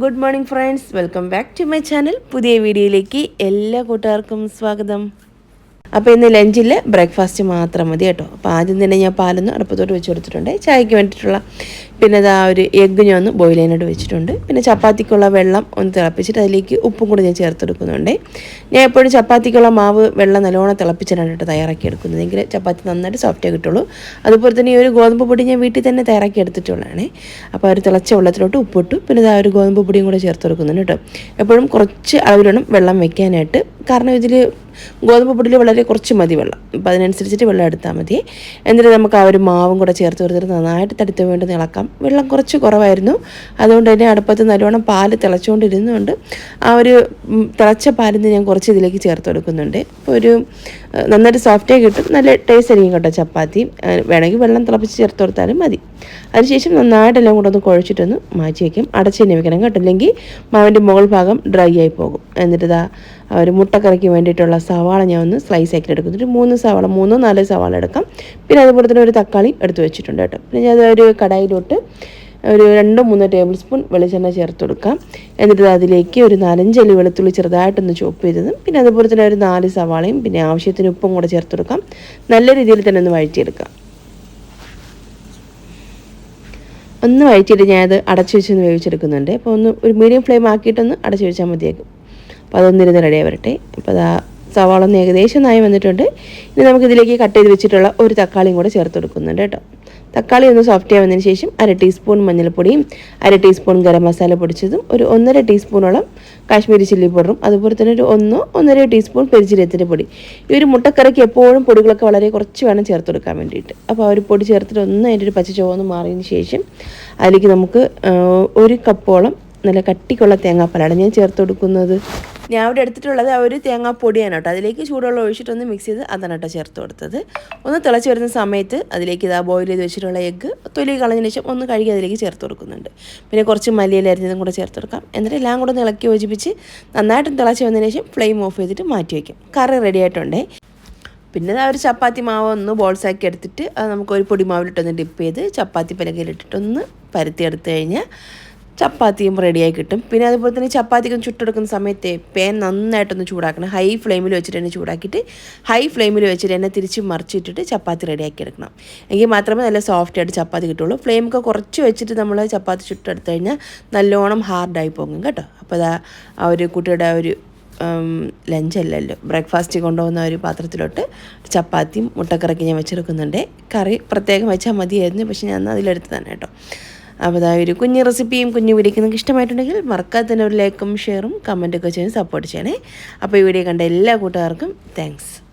Good morning friends welcome back to my channel പുതിയ വീഡിയോയിലേക്ക് എല്ലാ കൂട്ടുകാർക്കും സ്വാഗതം. അപ്പോൾ ഇന്ന് ലഞ്ചിൽ ബ്രേക്ക്ഫാസ്റ്റ് മാത്രം മതി കേട്ടോ. അപ്പോൾ ആദ്യം തന്നെ ഞാൻ പാലൊന്ന് അടുപ്പത്തോട്ട് വെച്ച് കൊടുത്തിട്ടുണ്ട്. ചായക്ക് വേണ്ടിയിട്ടുള്ള പിന്നെ ഇതാ ഒരു എഗ്ഗ് ഞാൻ ഒന്ന് ബോയിൽ ചെയ്യാനായിട്ട് വെച്ചിട്ടുണ്ട്. പിന്നെ ചപ്പാത്തിക്കുള്ള വെള്ളം ഒന്ന് തിളപ്പിച്ചിട്ട് അതിലേക്ക് ഉപ്പും കൂടി ഞാൻ ചേർത്തെടുക്കുന്നുണ്ട്. ഞാൻ എപ്പോഴും ചപ്പാത്തിക്കുള്ള മാവ് വെള്ളം നല്ലോണം തിളപ്പിച്ചിട്ടാണ് തയ്യാറാക്കി എടുക്കുന്നത്. എങ്കിൽ ചപ്പാത്തി നന്നായിട്ട് സോഫ്റ്റ് കിട്ടുള്ളൂ. അതുപോലെ തന്നെ ഈ ഒരു ഗോതമ്പ് പൊടി ഞാൻ വീട്ടിൽ തന്നെ തയ്യാറാക്കി എടുത്തിട്ടുള്ളതാണ്. അപ്പോൾ ഒരു തിളച്ച വെള്ളത്തിലോട്ട് ഉപ്പിട്ടു. പിന്നെ ഇതാ ഒരു ഗോതമ്പ് പൊടിയും കൂടെ ചേർത്ത് കൊടുക്കുന്നുണ്ട് കേട്ടോ. എപ്പോഴും കുറച്ച് അളവിലാണ് വെള്ളം വെക്കാനായിട്ട്. കാരണം ഇതിൽ ഗോതമ്പ് പൊടിയിൽ വളരെ കുറച്ച് മതി വെള്ളം. അപ്പോൾ അതിനനുസരിച്ചിട്ട് വെള്ളം എടുത്താൽ മതി. എന്നിട്ട് നമുക്ക് ആ ഒരു മാവും കൂടെ ചേർത്ത് കൊടുത്തിട്ട് നന്നായിട്ട് തടുത്ത് വേണ്ടി ഇളക്കാം. വെള്ളം വെള്ളം കുറച്ച് കുറവായിരുന്നു. അതുകൊണ്ട് തന്നെ അടുപ്പത്ത് നല്ലോണം പാൽ തിളച്ചുകൊണ്ടിരുന്നുണ്ട്. ആ ഒരു തിളച്ച പാലിൽ നിന്ന് ഞാൻ കുറച്ച് ഇതിലേക്ക് ചേർത്ത് കൊടുക്കുന്നുണ്ട്. അപ്പോൾ ഒരു നന്നായിട്ട് സോഫ്റ്റായി കിട്ടും. നല്ല ടേസ്റ്റ് ആയിരിക്കും കേട്ടോ ചപ്പാത്തി. വേണമെങ്കിൽ വെള്ളം തിളപ്പിച്ച് ചേർത്ത് കൊടുത്താലും മതി. അതിനുശേഷം നന്നായിട്ട് എല്ലാം കൂടെ ഒന്ന് കുഴച്ചിട്ടൊന്ന് മാറ്റി വയ്ക്കും അടച്ച് തന്നെ വെക്കണം കേട്ടോ. അല്ലെങ്കിൽ മാവിന്റെ മുകൾ ഭാഗം ഡ്രൈ ആയി പോകും. എന്നിട്ട് ഇതാ ഒരു മുട്ടക്കറിക്ക് വേണ്ടിയിട്ടുള്ള സവാള ഞാൻ ഒന്ന് സ്ലൈസ് ആക്കി എടുക്കുന്നുണ്ട് മൂന്ന് സവാള മൂന്നോ നാലോ സവാള എടുക്കാം. പിന്നെ അതുപോലെ തന്നെ ഒരു തക്കാളി എടുത്ത് വെച്ചിട്ടുണ്ട് കേട്ടോ. പിന്നെ ഞാൻ ഒരു കടായിലോട്ട് ഒരു രണ്ടോ മൂന്നോ ടേബിൾ സ്പൂൺ വെളിച്ചെണ്ണ ചേർത്ത് കൊടുക്കാം. എന്നിട്ട് അതിലേക്ക് ഒരു നാലഞ്ചല്ലി വെളുത്തുള്ളി ചെറുതായിട്ടൊന്ന് ചോപ്പ് ചെയ്തതും പിന്നെ അതുപോലെ തന്നെ ഒരു നാല് സവാളയും പിന്നെ ആവശ്യത്തിന് ഉപ്പും കൂടെ ചേർത്ത് കൊടുക്കാം. നല്ല രീതിയിൽ തന്നെ ഒന്ന് വഴറ്റിയെടുക്കാം. ഒന്ന് വഴിച്ചിട്ട് ഞാനത് അടച്ചു വെച്ചൊന്ന് വേവിച്ചെടുക്കുന്നുണ്ട്. അപ്പോൾ ഒന്ന് ഒരു മീഡിയം ഫ്ലെയിം ആക്കിയിട്ടൊന്ന് അടച്ചു വെച്ചാൽ മതിയാക്കും അപ്പോൾ അതൊന്നിരുന്ന് വരട്ടെ അപ്പോൾ അതാ സവാള ഒന്ന് ഏകദേശം നായി വന്നിട്ടുണ്ട്. ഇനി നമുക്കിതിലേക്ക് കട്ട് ചെയ്ത് വെച്ചിട്ടുള്ള ഒരു തക്കാളിയും കൂടെ ചേർത്ത് കൊടുക്കുന്നുണ്ട് കേട്ടോ. തക്കാളി ഒന്ന് സോഫ്റ്റ് ആവുന്നതിന് ശേഷം അര ടീസ്പൂൺ മഞ്ഞൾപ്പൊടിയും അര ടീസ്പൂൺ ഗരം മസാല പൊടിച്ചതും ഒരു ഒന്നര ടീസ്പൂണോളം കാശ്മീരി ചില്ലി പൗഡറും അതുപോലെ തന്നെ ഒരു ഒന്നോ ഒന്നര ടീസ്പൂൺ പെരിച്ചിരത്തിന്റെ പൊടി. ഈ ഒരു മുട്ടക്കറിക്ക് എപ്പോഴും പൊടികളൊക്കെ വളരെ കുറച്ച് വേണം ചേർത്ത് കൊടുക്കാൻ വേണ്ടിയിട്ട്. അപ്പോൾ ആ ഒരു പൊടി ചേർത്തിട്ട് ഒന്ന് അതിന്റെ ഒരു പച്ച ചുവന്ന് മാറിയതിന് ശേഷം അതിലേക്ക് നമുക്ക് ഒരു കപ്പോളം നല്ല കട്ടിക്കുള്ള തേങ്ങാപ്പാലാണ് ഞാൻ ചേർത്ത് കൊടുക്കുന്നത്. ഞാൻ അവിടെ എടുത്തിട്ടുള്ളത് ആ ഒരു തേങ്ങാപ്പൊടിയാണ് കേട്ടോ. അതിലേക്ക് ചൂടുവെള്ളം ഒഴിച്ചിട്ടൊന്ന് മിക്സ് ചെയ്ത് അതാണ് കേട്ടോ ചേർത്ത് കൊടുത്തത്. ഒന്ന് തിളച്ച് വരുന്ന സമയത്ത് അതിലേക്ക് ഇതാ ബോയിൽ ചെയ്ത് വെച്ചിട്ടുള്ള എഗ്ഗ് തൊലി കളഞ്ഞതിന് ശേഷം ഒന്ന് കഴുകി അതിലേക്ക് ചേർത്ത് കൊടുക്കുന്നുണ്ട്. പിന്നെ കുറച്ച് മല്ലിയിലരിഞ്ഞതും കൂടെ ചേർത്ത് കൊടുക്കാം. എന്നിട്ട് എല്ലാം കൂടെ ഇളക്കി യോജിപ്പിച്ച് നന്നായിട്ടും തിളച്ച് വന്നതിന് ശേഷം ഫ്ലെയിം ഓഫ് ചെയ്തിട്ട് മാറ്റി വയ്ക്കും കറി റെഡി ആയിട്ടുണ്ടേ. പിന്നെ ആ ഒരു ചപ്പാത്തി മാവ് ഒന്ന് ബോൾസാക്കി എടുത്തിട്ട് അത് നമുക്ക് ഒരു പൊടിമാവിലിട്ടൊന്ന് ഡിപ്പ് ചെയ്ത് ചപ്പാത്തി പലകയിലിട്ടിട്ടൊന്ന് പരത്തി എടുത്തു കഴിഞ്ഞാൽ ചപ്പാത്തിയും റെഡിയായി കിട്ടും. പിന്നെ അതുപോലെ തന്നെ ചപ്പാത്തിക്കും ചുട്ടെടുക്കുന്ന സമയത്ത് പേൻ നന്നായിട്ടൊന്ന് ചൂടാക്കണം. ഹൈ ഫ്ലെയിമിൽ വെച്ചിട്ട് തന്നെ ചൂടാക്കിയിട്ട് ഹൈ ഫ്ലെയിമിൽ വെച്ചിട്ട് തന്നെ തിരിച്ച് മറിച്ചിട്ടിട്ട് ചപ്പാത്തി റെഡിയാക്കി എടുക്കണം. എങ്കിൽ മാത്രമേ നല്ല സോഫ്റ്റ് ആയിട്ട് ചപ്പാത്തി കിട്ടുള്ളൂ. ഫ്ലെയിമൊക്കെ കുറച്ച് വെച്ചിട്ട് നമ്മൾ ചപ്പാത്തി ചുട്ടെടുത്ത് കഴിഞ്ഞാൽ നല്ലോണം ഹാർഡായി പോകും കേട്ടോ. അപ്പോൾ അതാ ആ ഒരു കുട്ടിയുടെ ആ ഒരു ലഞ്ചല്ലല്ലോ ബ്രേക്ക്ഫാസ്റ്റ് കൊണ്ടുപോകുന്ന ഒരു പാത്രത്തിലോട്ട് ചപ്പാത്തിയും മുട്ടക്കറിക്ക് ഞാൻ വെച്ചെടുക്കുന്നുണ്ട്. കറി പ്രത്യേകം വെച്ചാൽ മതിയായിരുന്നു. പക്ഷെ ഞാൻ അതിലെടുത്ത് തന്നെ കേട്ടോ. അപ്പോൾ അതായത് ഒരു കുഞ്ഞു റെസിപ്പിയും കുഞ്ഞു വീഡിയോക്ക് നിങ്ങൾക്ക് ഇഷ്ടമായിട്ടുണ്ടെങ്കിൽ മറക്കാതെ തന്നെ ഒരു ലൈക്കും ഷെയറും കമന്റൊക്കെ ചെയ്ത് സപ്പോർട്ട് ചെയ്യണേ. അപ്പോൾ ഈ വീഡിയോ കണ്ട എല്ലാ കൂട്ടുകാർക്കും താങ്ക്സ്